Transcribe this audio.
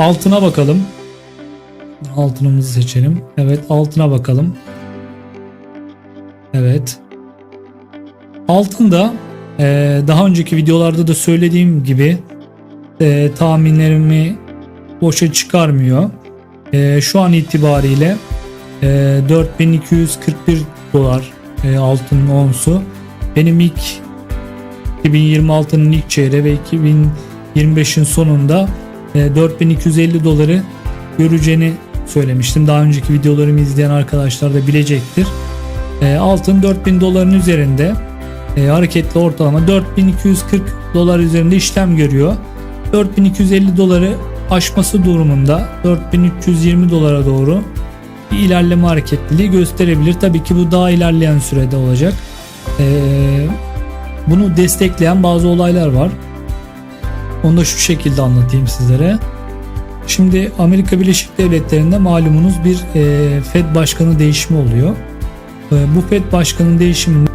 Altına bakalım. Altınımızı seçelim. Evet altına bakalım. Evet. Altında eee, daha önceki videolarda da söylediğim gibi eee, tahminlerimi boşa çıkarmıyor. Eee, şu an itibariyle eee, 4241 dolar eee, altının onsu. Benim ilk 2026'nın ilk çeyreği ve 2025'in sonunda e, 4250 doları göreceğini söylemiştim. Daha önceki videolarımı izleyen arkadaşlar da bilecektir. E, Altın 4000 doların üzerinde e, hareketli ortalama 4240 dolar üzerinde işlem görüyor. 4250 doları aşması durumunda 4320 dolara doğru bir ilerleme hareketliliği gösterebilir. Tabii ki bu daha ilerleyen sürede olacak. Bunu destekleyen bazı olaylar var. Onu da şu şekilde anlatayım sizlere. Şimdi Amerika Birleşik Devletleri'nde malumunuz bir e, Fed başkanı değişimi oluyor. E, bu Fed başkanı değişiminde